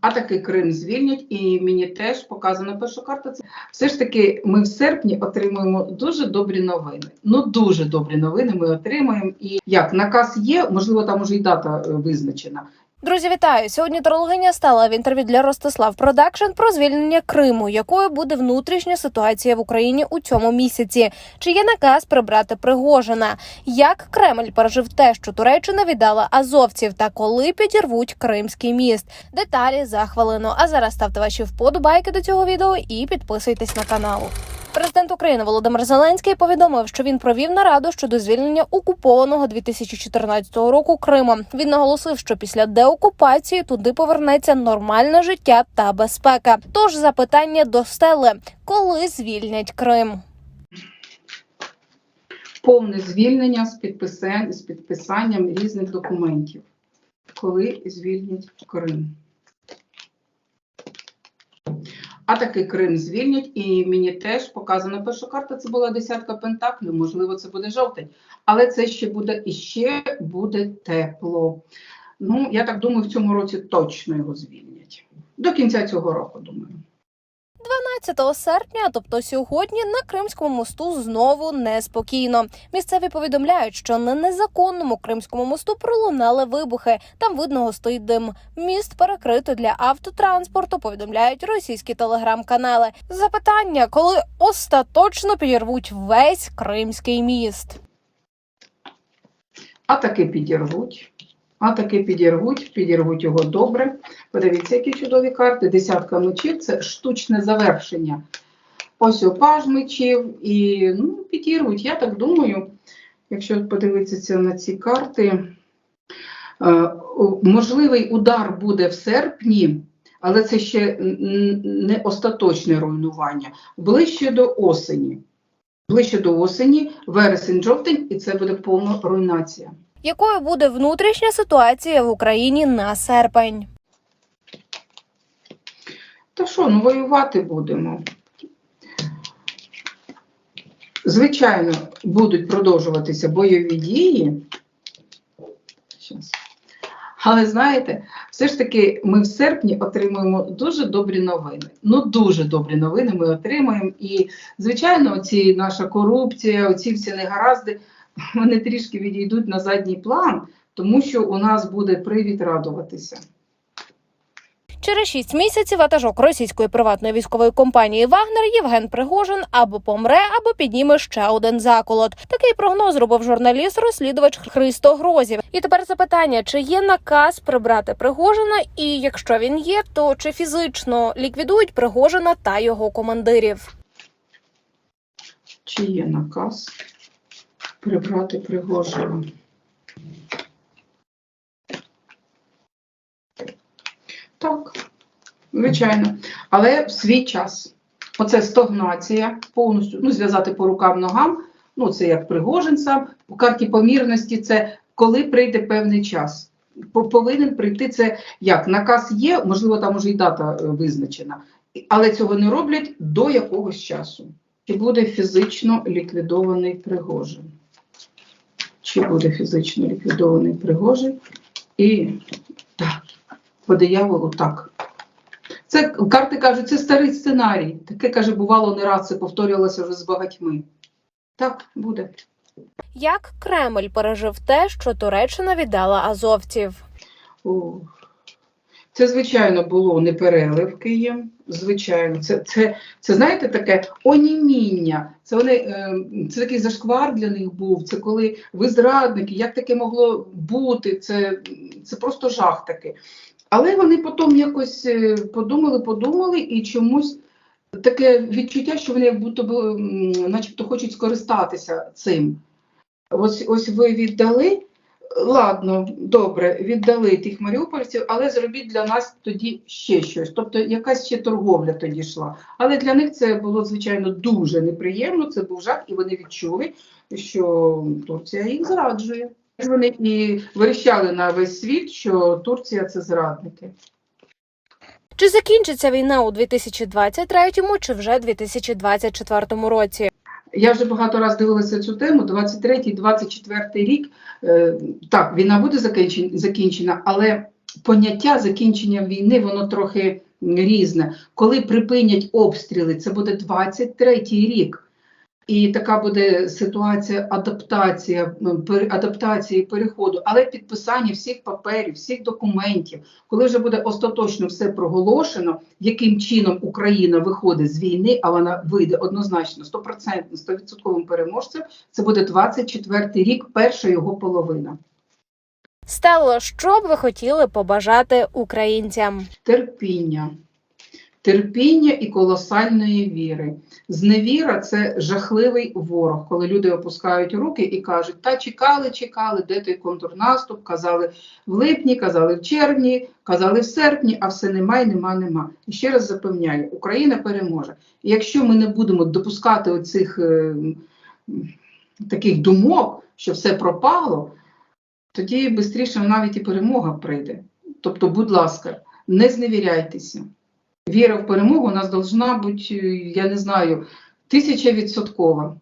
А таки Крим звільнять, і мені теж показана перша карта. Це все ж таки ми в серпні отримуємо дуже добрі новини. Ну дуже добрі новини ми отримуємо. І як наказ є, можливо, там уже й дата е, визначена. Друзі, вітаю! Сьогодні тарологиня стала в інтерв'ю для Ростислав Продакшн про звільнення Криму, якою буде внутрішня ситуація в Україні у цьому місяці. Чи є наказ прибрати Пригожина? Як Кремль пережив те, що Туреччина віддала азовців, та коли підірвуть Кримський міст? Деталі за хвилину. А зараз ставте ваші вподобайки до цього відео і підписуйтесь на канал. Президент України Володимир Зеленський повідомив, що він провів нараду щодо звільнення окупованого 2014 року Криму. Він наголосив, що після деокупації туди повернеться нормальне життя та безпека. Тож запитання до стели: коли звільнять Крим? Повне звільнення з підписанням, з підписанням різних документів, коли звільнять Крим. А таки Крим звільнять, і мені теж показана перша карта. Це була десятка пентаклів. Можливо, це буде жовтень, але це ще буде і ще буде тепло. Ну, я так думаю, в цьому році точно його звільнять. До кінця цього року, думаю. 12 серпня, тобто сьогодні, на Кримському мосту знову неспокійно. Місцеві повідомляють, що на незаконному Кримському мосту пролунали вибухи. Там видно густий дим. Міст перекрито для автотранспорту. Повідомляють російські телеграм-канали. Запитання, коли остаточно підірвуть весь Кримський міст. А таки підірвуть. А таки підірвуть, підірвуть його добре. Подивіться, які чудові карти. Десятка мечів це штучне завершення. Ось опаж мечів і ну, підірвуть. Я так думаю, якщо подивитися на ці карти, е, можливий удар буде в серпні, але це ще не остаточне руйнування. Ближче до осені. Ближче до осені, вересень, жовтень, і це буде повна руйнація. Якою буде внутрішня ситуація в Україні на серпень? Та що, ну воювати будемо. Звичайно, будуть продовжуватися бойові дії. Але знаєте, все ж таки ми в серпні отримуємо дуже добрі новини. Ну, дуже добрі новини ми отримуємо. І, звичайно, оці наша корупція, оці всі негаразди, вони трішки відійдуть на задній план, тому що у нас буде привід радуватися. Через шість місяців ватажок російської приватної військової компанії Вагнер Євген Пригожин або помре, або підніме ще один заколот. Такий прогноз зробив журналіст-розслідувач Христо Грозів. І тепер запитання: чи є наказ прибрати Пригожина? І якщо він є, то чи фізично ліквідують Пригожина та його командирів? Чи є наказ прибрати Пригожина? Так, звичайно. Але в свій час. Оце стогнація повністю, ну, зв'язати по рукам ногам, ну це як Пригожин сам. У карті помірності це коли прийде певний час. Повинен прийти це як? Наказ є, можливо, там уже й дата е, визначена, але цього не роблять до якогось часу. Чи буде фізично ліквідований Пригожин? Чи буде фізично ліквідований пригожий. І так, по дияволу так. Це карти кажуть, це старий сценарій. Таке каже, бувало не раз, це повторювалося вже з багатьми. Так, буде. Як Кремль пережив те, що Туреччина віддала азовців? О. Це, звичайно, було не переливки їм. Звичайно, це, це, це знаєте, таке оніміння. Це вони е, це такий зашквар для них був. Це коли ви зрадники, як таке могло бути? Це, це просто жах такий. Але вони потім якось е, подумали, подумали і чомусь таке відчуття, що вони як будто би, начебто хочуть скористатися цим. Ось, ось ви віддали. Ладно, добре, віддали тих маріупольців, але зробіть для нас тоді ще щось. Тобто якась ще торговля тоді йшла. Але для них це було, звичайно, дуже неприємно, це був жах, і вони відчули, що Турція їх зраджує. Вони і верещали на весь світ, що Турція це зрадники. Чи закінчиться війна у 2023 чи вже 2024 році? Я вже багато разів дивилася цю тему. 23-24 рік. е, Так, війна буде закінчена, але поняття закінчення війни, воно трохи різне. Коли припинять обстріли, це буде 23-й рік. І така буде ситуація адаптація, адаптації переходу, але підписання всіх паперів, всіх документів, коли вже буде остаточно все проголошено, яким чином Україна виходить з війни, а вона вийде однозначно 100%, 100% переможцем, це буде 24-й рік, перша його половина. Стало, що б ви хотіли побажати українцям? терпіння. Терпіння і колосальної віри. Зневіра це жахливий ворог, коли люди опускають руки і кажуть: та чекали, чекали, де той контрнаступ, казали в липні, казали в червні, казали в серпні, а все нема і нема, нема. І ще раз запевняю, Україна переможе. І якщо ми не будемо допускати оцих е, таких думок, що все пропало, тоді швидше навіть і перемога прийде. Тобто, будь ласка, не зневіряйтеся. Віра в перемогу у нас должна бути, е, я не знаю, тисяча відсоткова.